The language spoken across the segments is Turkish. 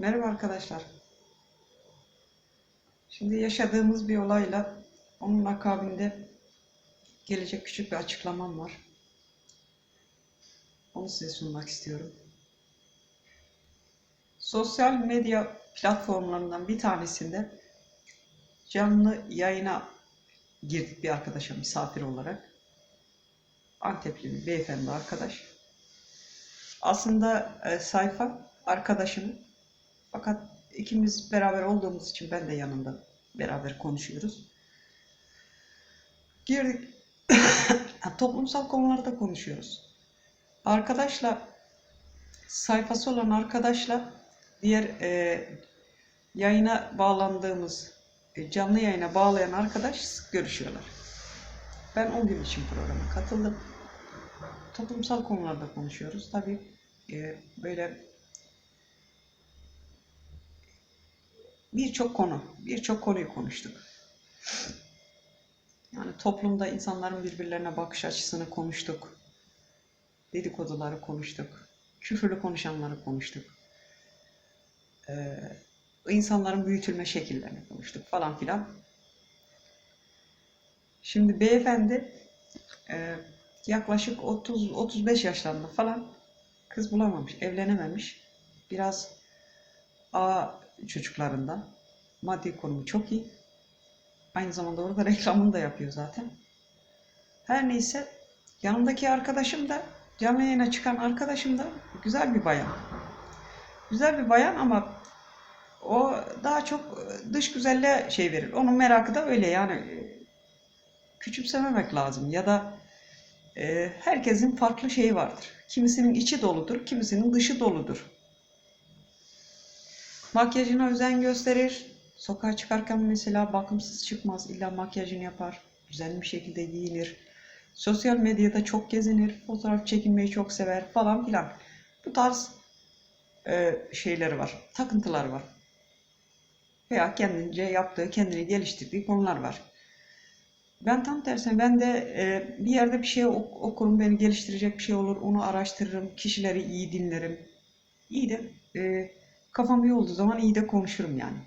Merhaba arkadaşlar. Şimdi yaşadığımız bir olayla onun akabinde gelecek küçük bir açıklamam var. Onu size sunmak istiyorum. Sosyal medya platformlarından bir tanesinde canlı yayına girdik bir arkadaşa misafir olarak. Antepli bir beyefendi arkadaş. Aslında e, sayfa arkadaşımın fakat ikimiz beraber olduğumuz için ben de yanında beraber konuşuyoruz. Girdik. Toplumsal konularda konuşuyoruz. Arkadaşla sayfası olan arkadaşla diğer e, yayına bağlandığımız e, canlı yayına bağlayan arkadaş sık görüşüyorlar. Ben 10 gün için programa katıldım. Toplumsal konularda konuşuyoruz. Tabii e, böyle birçok konu, birçok konuyu konuştuk. Yani toplumda insanların birbirlerine bakış açısını konuştuk. Dedikoduları konuştuk. Küfürlü konuşanları konuştuk. Ee, insanların büyütülme şekillerini konuştuk falan filan. Şimdi beyefendi e, yaklaşık 30-35 yaşlarında falan kız bulamamış, evlenememiş. Biraz A çocuklarından. Maddi konumu çok iyi. Aynı zamanda orada reklamını da yapıyor zaten. Her neyse yanımdaki arkadaşım da canlı yayına çıkan arkadaşım da güzel bir bayan. Güzel bir bayan ama o daha çok dış güzelliğe şey verir. Onun merakı da öyle yani küçümsememek lazım ya da e, herkesin farklı şeyi vardır. Kimisinin içi doludur, kimisinin dışı doludur. Makyajına özen gösterir. Sokağa çıkarken mesela bakımsız çıkmaz. İlla makyajını yapar. Düzenli bir şekilde giyinir. Sosyal medyada çok gezinir. Fotoğraf çekinmeyi çok sever falan filan. Bu tarz e, şeyleri var. Takıntıları var. Veya kendince yaptığı, kendini geliştirdiği konular var. Ben tam tersine ben de e, bir yerde bir şey ok- okurum, beni geliştirecek bir şey olur, onu araştırırım, kişileri iyi dinlerim. İyi de e, kafam iyi olduğu zaman iyi de konuşurum yani.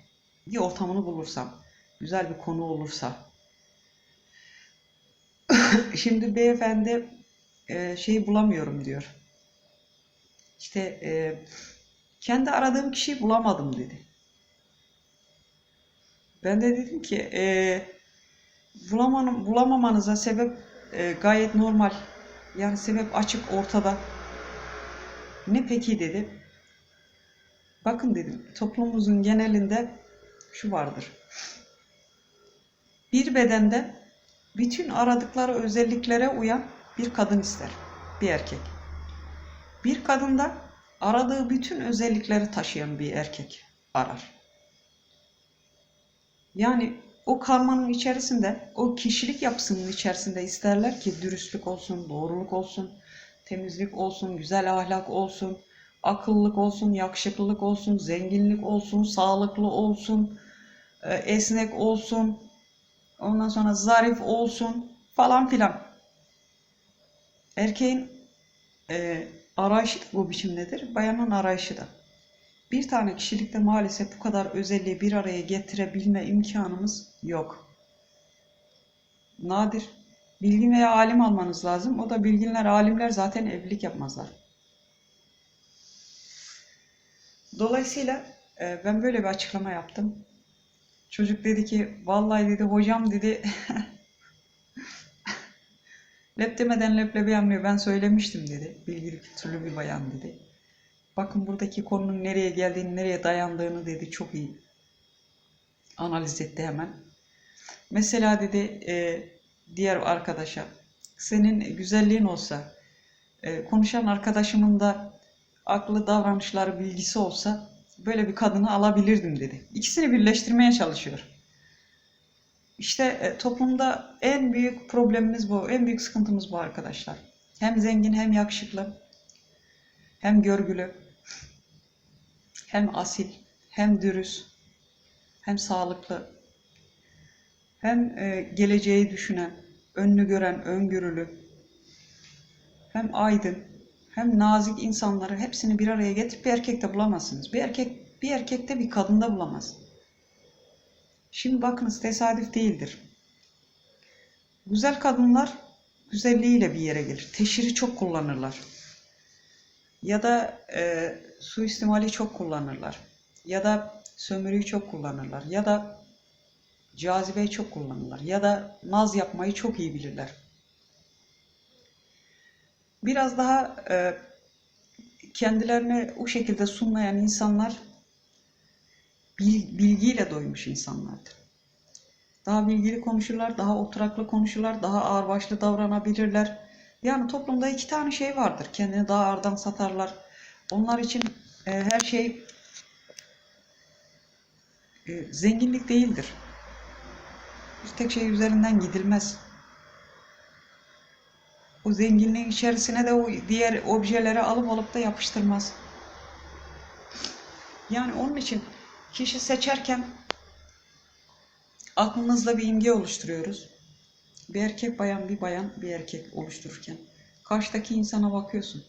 Bir ortamını bulursam, güzel bir konu olursa. Şimdi beyefendi e, şeyi bulamıyorum diyor. İşte e, kendi aradığım kişiyi bulamadım dedi. Ben de dedim ki e, bulamanın, bulamamanıza sebep e, gayet normal. Yani sebep açık ortada. Ne peki dedi. Bakın dedim toplumumuzun genelinde şu vardır. Bir bedende bütün aradıkları özelliklere uyan bir kadın ister. Bir erkek. Bir kadında aradığı bütün özellikleri taşıyan bir erkek arar. Yani o karmanın içerisinde, o kişilik yapısının içerisinde isterler ki dürüstlük olsun, doğruluk olsun, temizlik olsun, güzel ahlak olsun, akıllılık olsun, yakışıklılık olsun, zenginlik olsun, sağlıklı olsun, e, esnek olsun, ondan sonra zarif olsun falan filan. Erkeğin e, arayışı da bu biçimdedir, bayanın arayışı da. Bir tane kişilikte maalesef bu kadar özelliği bir araya getirebilme imkanımız yok. Nadir. Bilgin veya alim almanız lazım. O da bilginler, alimler zaten evlilik yapmazlar. Dolayısıyla e, ben böyle bir açıklama yaptım. Çocuk dedi ki, vallahi dedi hocam dedi, lep demeden leblebi anlıyor. Ben söylemiştim dedi. Bilgili kültürlü bir bayan dedi. Bakın buradaki konunun nereye geldiğini, nereye dayandığını dedi çok iyi analiz etti hemen. Mesela dedi e, diğer arkadaşa, senin güzelliğin olsa, e, konuşan arkadaşımın da aklı, davranışları, bilgisi olsa böyle bir kadını alabilirdim dedi. İkisini birleştirmeye çalışıyor. İşte e, toplumda en büyük problemimiz bu, en büyük sıkıntımız bu arkadaşlar. Hem zengin hem yakışıklı, hem görgülü, hem asil, hem dürüst, hem sağlıklı, hem e, geleceği düşünen, önünü gören, öngörülü, hem aydın, hem nazik insanları hepsini bir araya getirip bir erkekte bulamazsınız. Bir erkek bir erkekte bir kadında bulamaz. Şimdi bakınız tesadüf değildir. Güzel kadınlar güzelliğiyle bir yere gelir. Teşhiri çok kullanırlar. Ya da e, suistimali çok kullanırlar. Ya da sömürüyü çok kullanırlar. Ya da cazibeyi çok kullanırlar. Ya da naz yapmayı çok iyi bilirler. Biraz daha e, kendilerini o şekilde sunmayan insanlar bil- bilgiyle doymuş insanlardır. Daha bilgili konuşurlar, daha oturaklı konuşurlar, daha ağırbaşlı davranabilirler. Yani toplumda iki tane şey vardır. Kendini daha ağırdan satarlar. Onlar için e, her şey e, zenginlik değildir. Bir tek şey üzerinden gidilmez. O zenginliğin içerisine de o diğer objeleri alıp alıp da yapıştırmaz. Yani onun için kişi seçerken aklımızda bir imge oluşturuyoruz. Bir erkek bayan, bir bayan, bir erkek oluştururken. Karşıdaki insana bakıyorsun.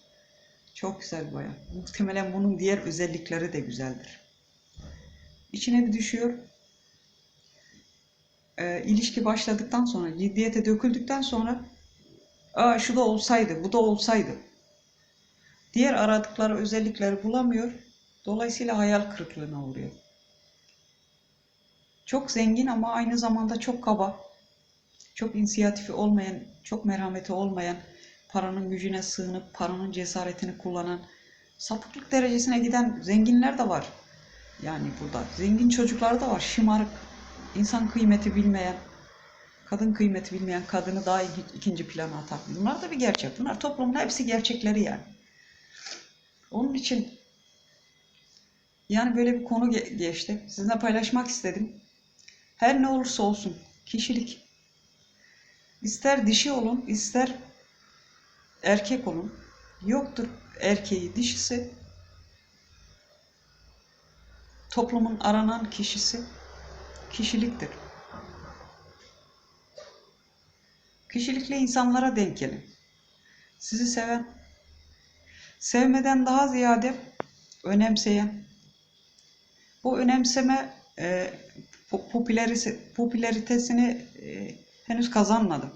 Çok güzel bir bayan. Muhtemelen bunun diğer özellikleri de güzeldir. İçine bir düşüyor. Ee, ilişki başladıktan sonra, ciddiyete döküldükten sonra Aa, şu da olsaydı, bu da olsaydı. Diğer aradıkları özellikleri bulamıyor. Dolayısıyla hayal kırıklığına uğruyor. Çok zengin ama aynı zamanda çok kaba, çok inisiyatifi olmayan, çok merhameti olmayan, paranın gücüne sığınıp paranın cesaretini kullanan, sapıklık derecesine giden zenginler de var. Yani burada zengin çocuklar da var, şımarık, insan kıymeti bilmeyen, kadın kıymeti bilmeyen kadını daha ik- ikinci plana atar. Bunlar da bir gerçek. Bunlar toplumun hepsi gerçekleri yani. Onun için yani böyle bir konu ge- geçti. Sizinle paylaşmak istedim. Her ne olursa olsun kişilik ister dişi olun ister erkek olun yoktur erkeği dişisi toplumun aranan kişisi kişiliktir. Kişilikli insanlara denk gelin. Sizi seven, sevmeden daha ziyade önemseyen, bu önemseme e, po- popülerisi- popülaritesini e, henüz kazanmadı.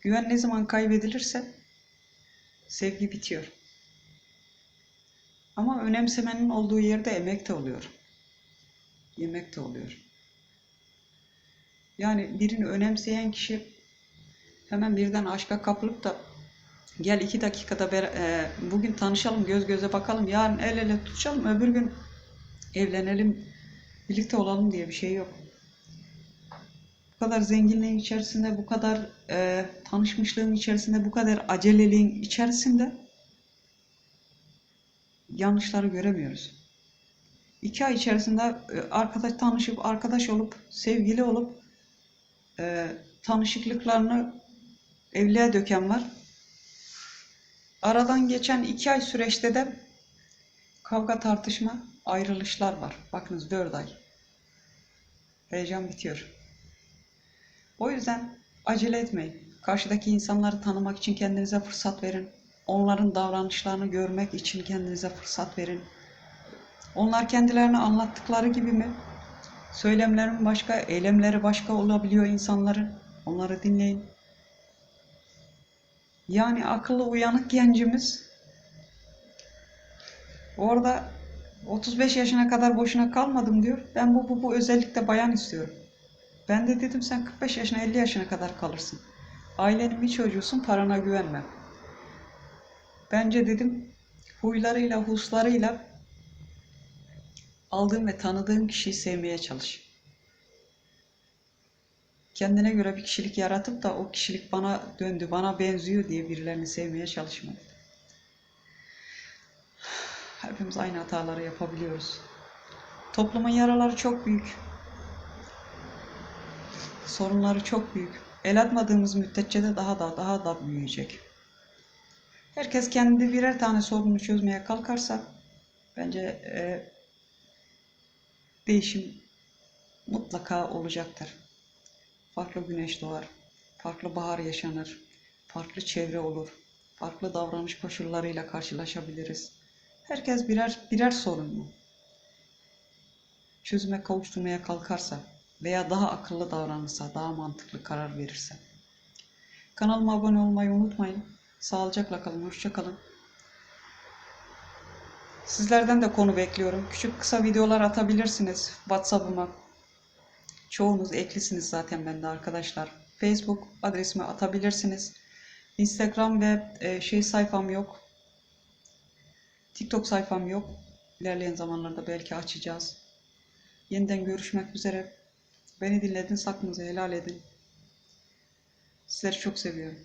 Güven ne zaman kaybedilirse sevgi bitiyor. Ama önemsemenin olduğu yerde emek de oluyor. Yemek de oluyor. Yani birini önemseyen kişi hemen birden aşka kapılıp da gel iki dakikada ber- e, bugün tanışalım, göz göze bakalım, yarın el ele tutuşalım, öbür gün evlenelim, birlikte olalım diye bir şey yok. Bu kadar zenginliğin içerisinde, bu kadar e, tanışmışlığın içerisinde, bu kadar aceleliğin içerisinde yanlışları göremiyoruz. İki ay içerisinde e, arkadaş tanışıp, arkadaş olup, sevgili olup e, tanışıklıklarını evliliğe döken var. Aradan geçen iki ay süreçte de kavga tartışma, ayrılışlar var. Bakınız dört ay. Heyecan bitiyor. O yüzden acele etmeyin. Karşıdaki insanları tanımak için kendinize fırsat verin. Onların davranışlarını görmek için kendinize fırsat verin. Onlar kendilerini anlattıkları gibi mi? Söylemlerin başka, eylemleri başka olabiliyor insanların. Onları dinleyin. Yani akıllı uyanık gencimiz orada 35 yaşına kadar boşuna kalmadım diyor. Ben bu, bu, bu özellikle bayan istiyorum. Ben de dedim sen 45 yaşına 50 yaşına kadar kalırsın. Ailenin bir çocuğusun parana güvenme. Bence dedim huylarıyla huslarıyla aldığın ve tanıdığın kişiyi sevmeye çalış. Kendine göre bir kişilik yaratıp da o kişilik bana döndü, bana benziyor diye birilerini sevmeye çalışma. Hepimiz aynı hataları yapabiliyoruz. Toplumun yaraları çok büyük. Sorunları çok büyük. El atmadığımız müddetçe de daha da daha da büyüyecek. Herkes kendi birer tane sorunu çözmeye kalkarsa bence e, değişim mutlaka olacaktır. Farklı güneş doğar, farklı bahar yaşanır, farklı çevre olur, farklı davranış koşullarıyla karşılaşabiliriz. herkes birer birer sorunlu çözüme kavuşturmaya kalkarsa veya daha akıllı davranırsa, daha mantıklı karar verirse. Kanalıma abone olmayı unutmayın. Sağlıcakla kalın, hoşça kalın. Sizlerden de konu bekliyorum. Küçük kısa videolar atabilirsiniz WhatsApp'ıma. Çoğunuz eklisiniz zaten bende arkadaşlar. Facebook adresime atabilirsiniz. Instagram ve e, şey sayfam yok. TikTok sayfam yok. İlerleyen zamanlarda belki açacağız. Yeniden görüşmek üzere. Beni dinlediniz, hakkınızı helal edin. Sizleri çok seviyorum.